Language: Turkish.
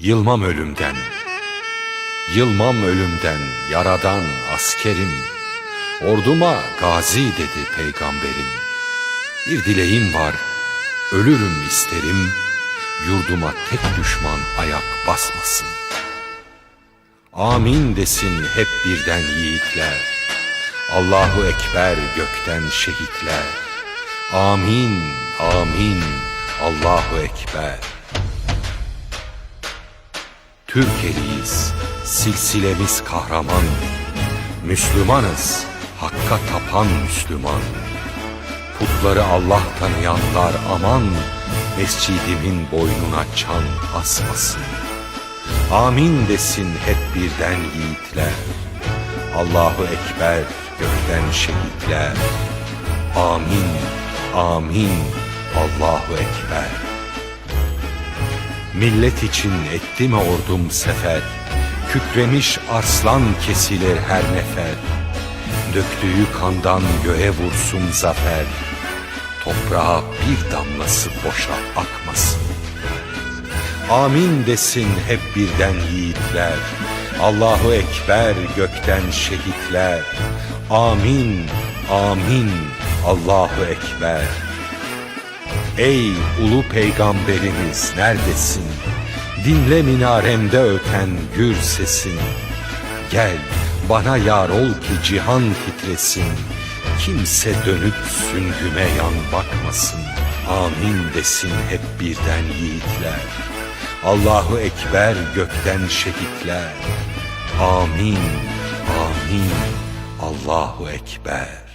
Yılmam ölümden, yılmam ölümden, yaradan askerim. Orduma gazi dedi peygamberim. Bir dileğim var, ölürüm isterim. Yurduma tek düşman ayak basmasın. Amin desin hep birden yiğitler. Allahu Ekber gökten şehitler. Amin, amin, Allahu Ekber. Türkeliyiz, silsilemiz kahraman. Müslümanız, hakka tapan Müslüman. Putları Allah tanıyanlar aman, mescidimin boynuna çan asmasın. Amin desin hep birden yiğitler. Allahu Ekber gökten şehitler. Amin, amin, Allahu Ekber. Millet için etti mi ordum sefer, Kükremiş arslan kesilir her nefer. Döktüğü kandan göğe vursun zafer, Toprağa bir damlası boşa akmasın. Amin desin hep birden yiğitler. Allahu Ekber gökten şehitler. Amin, amin, Allahu Ekber. Ey ulu peygamberimiz neredesin? Dinle minaremde öten gür sesin. Gel bana yar ol ki cihan titresin. Kimse dönüp süngüme yan bakmasın. Amin desin hep birden yiğitler. Allahu Ekber gökten şehitler. Amin, amin, Allahu Ekber.